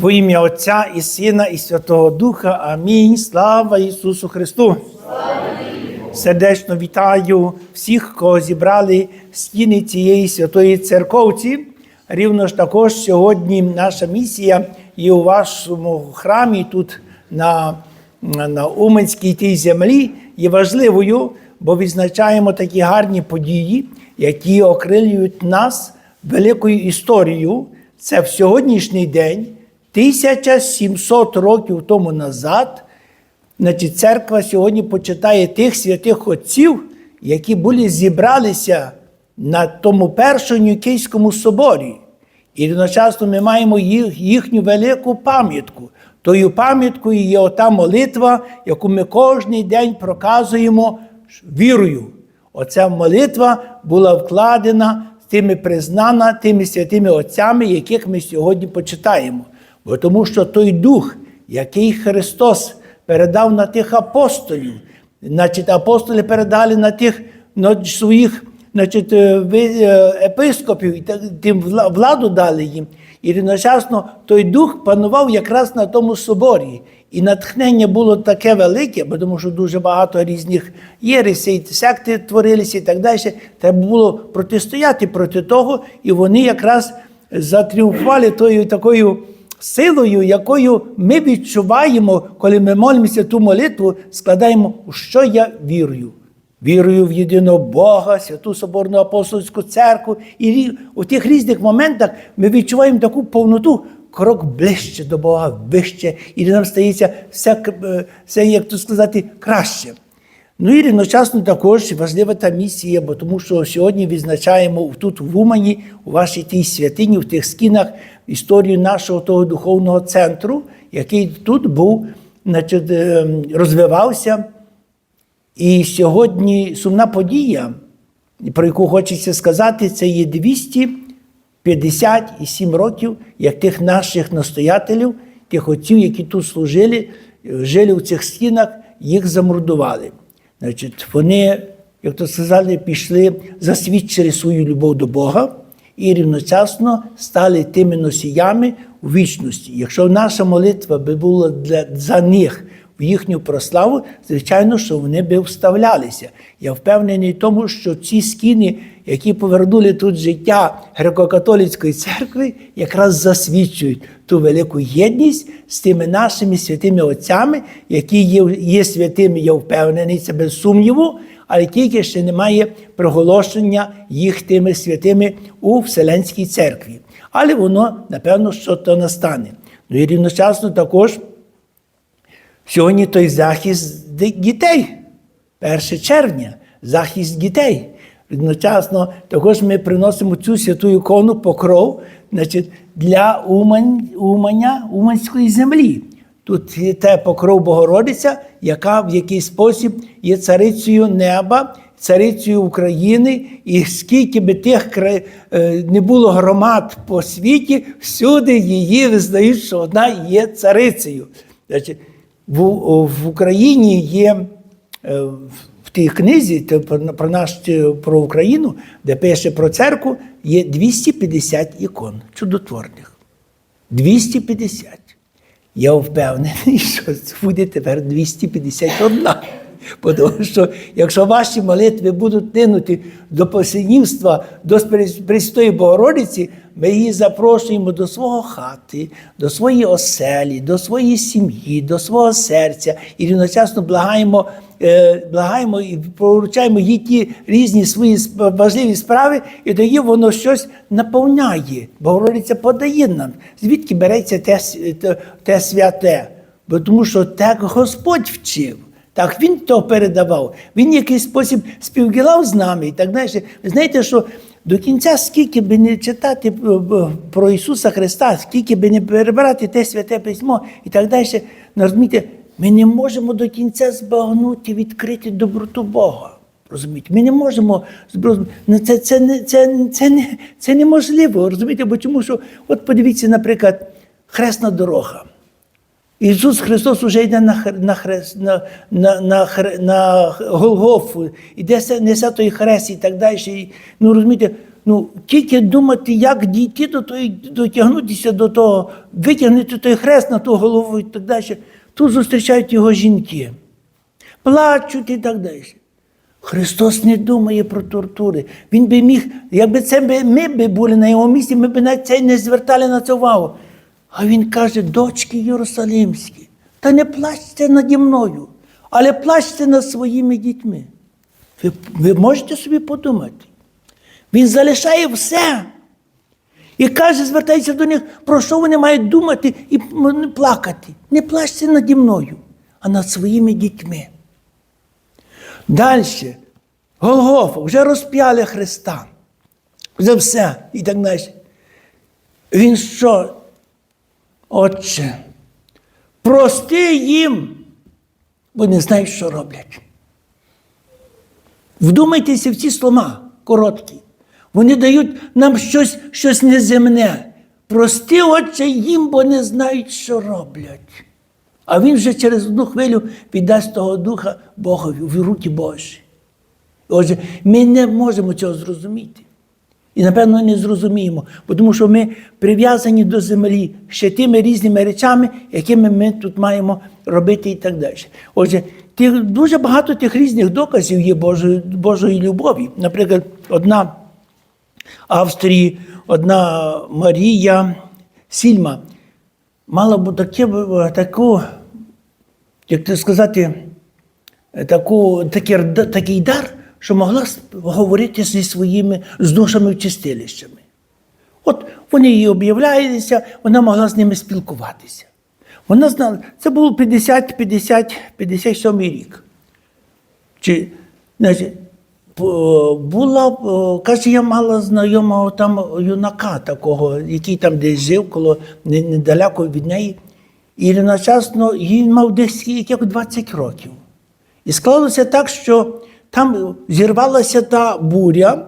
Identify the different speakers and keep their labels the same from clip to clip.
Speaker 1: Во ім'я Отця і Сина, і Святого Духа. Амінь. Слава Ісусу Христу! Сердечно вітаю всіх, кого зібрали стіни цієї святої церковці. Рівно ж також сьогодні наша місія є у вашому храмі тут на, на Уменській тій землі, є важливою, бо відзначаємо такі гарні події, які окрилюють нас великою історією. Це в сьогоднішній день, 1700 років тому назад, значить, церква сьогодні почитає тих святих отців, які були зібралися на тому першому Нікейському соборі. І одночасно ми маємо їх, їхню велику пам'ятку. Тою пам'яткою є ота молитва, яку ми кожен день проказуємо вірою. Оця молитва була вкладена, тими признана тими святими отцями, яких ми сьогодні почитаємо. Бо тому що той дух, який Христос передав на тих апостолів, значить, апостоли передали на тих на своїх значить, е, е, епископів, і тим владу дали їм. І одночасно той дух панував якраз на тому соборі. І натхнення було таке велике, бо тому що дуже багато різних єресей, секти творилися і так далі. Треба було протистояти проти того, і вони якраз затріумфували тою такою силою, якою ми відчуваємо, коли ми молимося ту молитву, складаємо, у що я вірую. Вірую в єдиного Бога, святу Соборну апостольську церкву. І у тих різних моментах ми відчуваємо таку повноту, крок ближче до Бога, вище, і нам стається все, е, все як то сказати, краще. Ну і рівночасно також важлива та місія, бо тому що сьогодні відзначаємо тут в Умані, у вашій тій святині, в тих скінах, історію нашого того духовного центру, який тут був, значить, е, розвивався. І сьогодні сумна подія, про яку хочеться сказати, це є 257 років, як тих наших настоятелів, тих отців, які тут служили, жили в цих стінах, їх замордували. Значить, вони, як то сказали, пішли, засвідчили свою любов до Бога і рівночасно стали тими носіями у вічності. Якщо наша молитва би була для, за них їхню прославу, звичайно, що вони би вставлялися. Я впевнений в тому, що ці скіни, які повернули тут життя греко-католицької церкви, якраз засвідчують ту велику єдність з тими нашими святими отцями, які є, є святими, я впевнений, це без сумніву, але тільки ще немає проголошення їх тими святими у Вселенській церкві. Але воно, напевно, що то настане. Ну і рівночасно також. Сьогодні той захист дітей, 1 червня, захист дітей. Одночасно також ми приносимо цю святу ікону покров значить, для Умань, Уманя, Уманської землі. Тут є те покров Богородиця, яка в якийсь спосіб є царицею неба, царицею України, і скільки би тих е, не було громад по світі, всюди її визнають, що вона є царицею. Значить, в, в Україні є е, в тій книзі про, наш е, про Україну, де пише про церкву, є 250 ікон чудотворних. 250. Я впевнений, що буде тепер 251. Тому що якщо ваші молитви будуть тинути до посинівства, до Престої Богородиці, ми її запрошуємо до свого хати, до своєї оселі, до своєї сім'ї, до свого серця і рівночасно благаємо, е, благаємо і поручаємо їй ті різні свої важливі справи, і тоді воно щось наповняє. Богородиця подає нам, звідки береться те, те, те святе. Бо тому що так Господь вчив. Так, він то передавав. Він в якийсь спосіб співділав з нами і так далі. Ви знаєте, що до кінця, скільки би не читати про Ісуса Христа, скільки би не перебирати те святе письмо і так далі, ну, розумієте, ми не можемо до кінця збагнути, відкрити доброту Бога. Розумієте, ми не можемо ну, це, це, не- це, це, це неможливо. Розумієте, бо тому що, от подивіться, наприклад, хресна дорога. Ісус Христос уже йде на, на, на, на, на, на Голгофу, іде несе той хрест і так далі. Ну розумієте, ну, тільки думати, як дійти до того, дотягнутися до того, витягнути той хрест на ту голову і так далі. Тут зустрічають його жінки, плачуть і так далі. Христос не думає про тортури. Він би міг, якби це ми би були на його місці, ми б навіть це не звертали на це увагу. А він каже, дочки Єрусалимські, та не плачте наді мною, але плачте над своїми дітьми. Ви, ви можете собі подумати. Він залишає все. І каже, звертається до них, про що вони мають думати і плакати. Не плачте наді мною, а над своїми дітьми. Далі. Голгофа, вже розп'яли Христа. Вже все і так далі. Він що? Отче, прости їм, бо не знають, що роблять. Вдумайтеся в ці слова короткі. Вони дають нам щось, щось неземне. Прости, отче, їм, бо не знають, що роблять. А він вже через одну хвилю віддасть того духа Богові в руки Божі. Отже, ми не можемо цього зрозуміти. І, напевно, не зрозуміємо, бо тому що ми прив'язані до землі ще тими різними речами, якими ми тут маємо робити і так далі. Отже, тих, дуже багато тих різних доказів є Божої, Божої любові. Наприклад, одна Австрії, одна Марія Сільма мала б таке, таку, як сказати, таку, такий, такий дар, що могла говорити зі своїми з душами в чистилищами. От вони їй об'являються, вона могла з ними спілкуватися. Вона знала, це був 50, 50, 57 рік. Чи, значить, була, каже, я мала знайомого там юнака такого, який там десь жив, коло недалеко від неї. І одночасно він мав десь як 20 років. І склалося так, що там зірвалася та буря,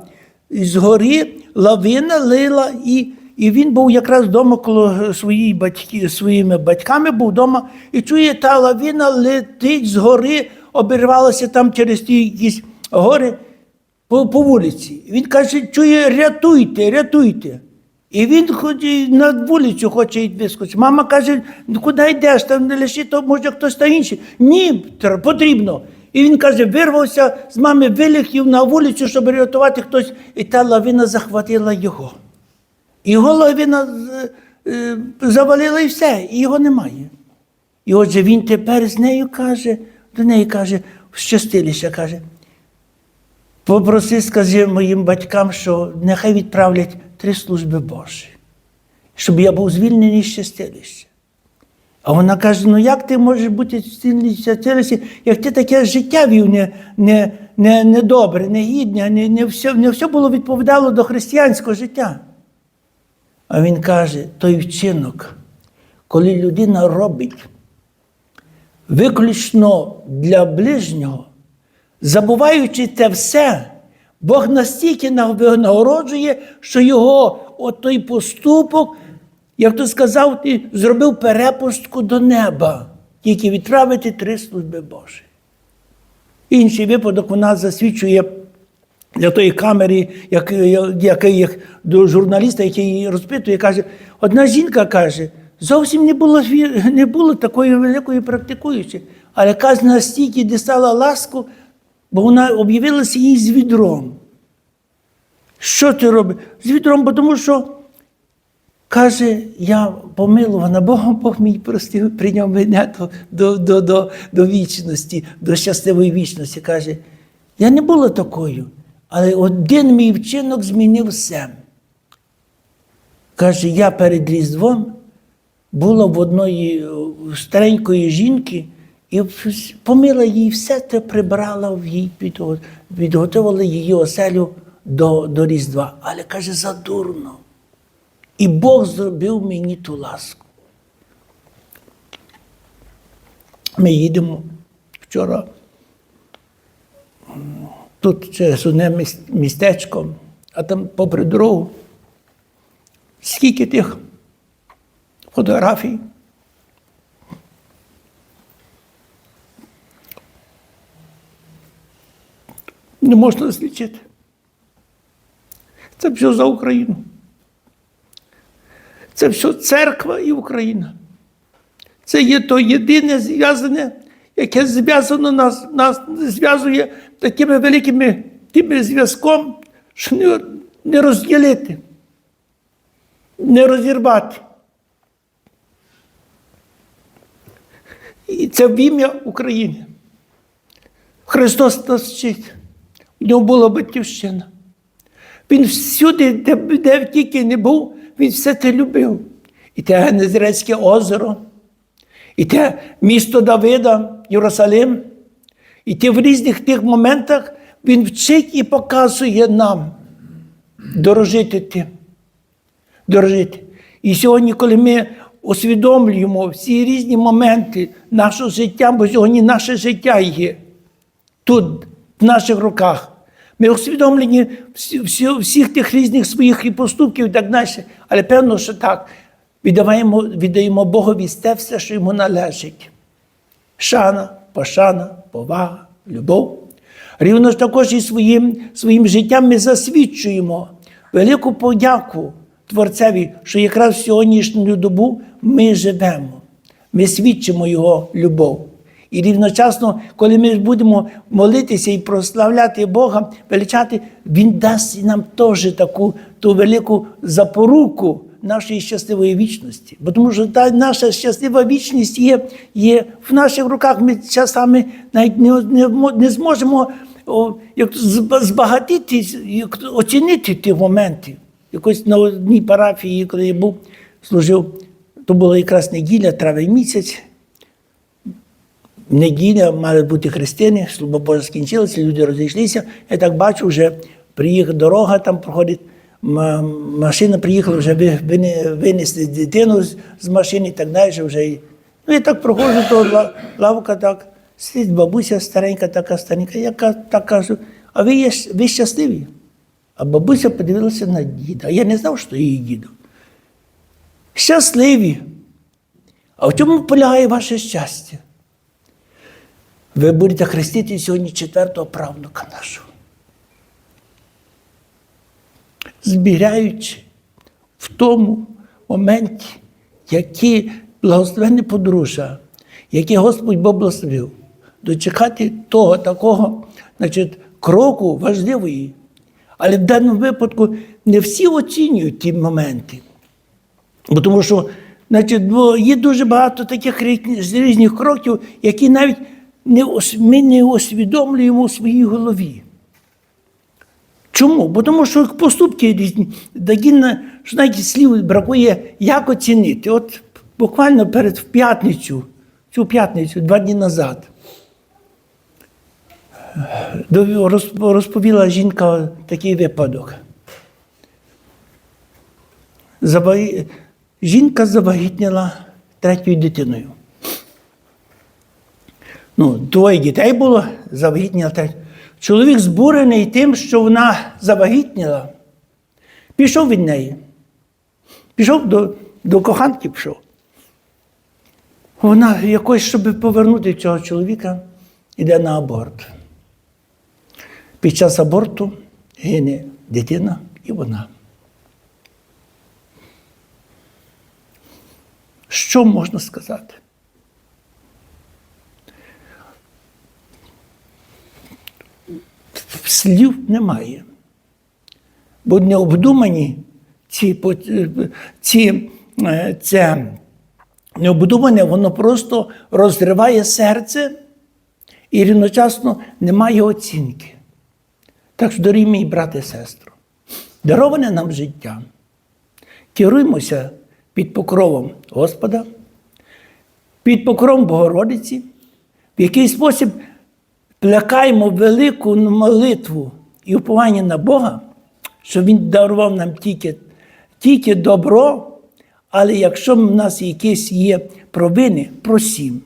Speaker 1: згори лавина лила, і, і він був якраз вдома коло своїх батьки, своїми батьками, був вдома, і чує, та лавина летить згори, обірвалася там через ті якісь гори по, по вулиці. Він каже, чує, рятуйте, рятуйте. І він хоч на вулицю хоче йти вискочити. Мама каже, ну куди йдеш, там не лиши, то може хтось та інший. Ні, потрібно. І він каже, вирвався з мами, вилетів на вулицю, щоб рятувати хтось, і та лавина захватила його. Його лавина е, завалила і все, і його немає. І отже, він тепер з нею каже, до неї каже, щастиліше каже, Попроси, скажи моїм батькам, що нехай відправлять три служби Божі, щоб я був звільнений з чистилища. А вона каже: ну як ти можеш бути з чистилища, як ти таке життя вів не, не, не, не гідне, не, не, все, не все було відповідало до християнського життя. А він каже: той вчинок, коли людина робить виключно для ближнього, забуваючи те все, Бог настільки нагороджує, що його той поступок, як то сказав, ти зробив перепустку до неба, тільки відправити три служби Божі. Інший випадок вона засвідчує для тої камери, як- який їх до журналіста, який її розпитує, каже: одна жінка каже, зовсім не було, не було такої великої практикуючої, але каже, настільки дістала ласку, бо вона об'явилася їй з відром. Що ти робиш? З відром, бо тому що каже, я помилувана Богом, Бог мій простив, прийняв мене до, до, до, до, вічності, до щасливої вічності. Каже, я не була такою, але один мій вчинок змінив все. Каже, я перед Різдвом була в одної старенької жінки і помила їй все те прибрала в їй, підго- підготувала її оселю до, до Різдва. Але каже, задурно. І Бог зробив мені ту ласку. Ми їдемо вчора тут через одне містечко, а там попри дорогу. Скільки тих фотографій. Не можна злічити. Це все за Україну. Це все церква і Україна. Це є то єдине зв'язане, яке зв'язано нас, нас зв'язує такими великими тими зв'язком, що не, не розділити, не розірвати. І це в ім'я України. Христос нас вчить. У нього була батьківщина. Він всюди, де, де тільки не був, він все те любив. І те Генезрецьке озеро, і те місто Давида, Єрусалим. І те в різних тих моментах він вчить і показує нам дорожити тим. Дорожити. І сьогодні, коли ми усвідомлюємо всі різні моменти нашого життя, бо сьогодні наше життя є тут, в наших руках. Ми усвідомлені всі, всі, всіх тих різних своїх і поступків і так далі. Але певно, що так, віддаємо, віддаємо Богові те все, що йому належить. Шана, пошана, повага, любов. Рівно ж також і своїм, своїм життям ми засвідчуємо велику подяку Творцеві, що якраз в сьогоднішню добу ми живемо. Ми свідчимо Його любов. І рівночасно, коли ми будемо молитися і прославляти Бога, величати, Він дасть нам теж таку ту велику запоруку нашої щасливої вічності. Бо тому що та наша щаслива вічність є, є в наших руках. Ми часами навіть не, не, не зможемо о, як збагатити, як оцінити ті моменти. Якось на одній парафії, коли я був, служив, то була якраз неділя, травень місяць. Неділя мали бути хрестини, служба скінчилася, люди розійшлися. Я так бачу, вже приїхала дорога, там проходить. Машина приїхала, вже ви- винесли дитину з, машини і так далі. Вже. Ну, я так проходжу, то лавка так, сидить бабуся старенька, така старенька, яка так кажу, а ви, є, ви щасливі? А бабуся подивилася на діда. Я не знав, що її діду. Щасливі. А в чому полягає ваше щастя? Ви будете хрестити сьогодні четвертого правнука нашого. Збіряючи в тому моменті, які благословенні подружжя, які Господь Бог благословив, дочекати того такого значить, кроку важливої. Але в даному випадку не всі оцінюють ті моменти. Бо тому що значить, бо є дуже багато таких різних кроків, які навіть ми не усвідомлюємо у своїй голові. Чому? Бо тому що поступки різні, такі, що слів бракує, як оцінити. От буквально перед в п'ятницю, цю п'ятницю, два дні назад, розповіла жінка такий випадок. Жінка завагітніла третьою дитиною. Ну, двоє дітей було, завагітніла. Чоловік збурений тим, що вона завагітніла, пішов від неї. Пішов до, до коханки пішов. Вона якось, щоб повернути цього чоловіка, йде на аборт. Під час аборту гине дитина і вона. Що можна сказати? Слів немає. Бо необдумані ці, ці, е, це необдумане, воно просто розриває серце і рівночасно немає оцінки. Так що, дорогі мій брат і сестру, дароване нам життя. Керуймося під покровом Господа, під покровом Богородиці, в який спосіб плекаємо велику молитву і уповання на Бога, що Він дарував нам тільки, тільки добро, але якщо в нас якісь є провини, просім.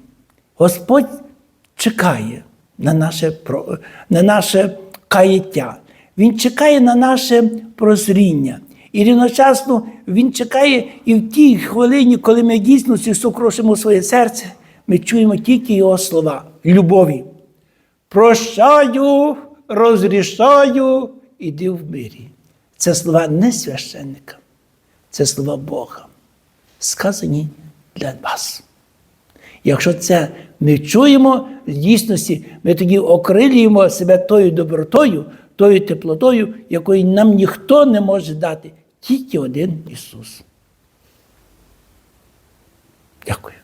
Speaker 1: Господь чекає на наше, на наше каяття. Він чекає на наше прозріння. І рівночасно Він чекає і в тій хвилині, коли ми дійсно сокрушимо своє серце, ми чуємо тільки Його слова любові. Прощаю, розрішаю, іди в мирі. Це слова не священника, це слова Бога, сказані для вас. Якщо це ми чуємо, в дійсності ми тоді окрилюємо себе тою добротою, тою теплотою, якої нам ніхто не може дати, тільки один Ісус. Дякую.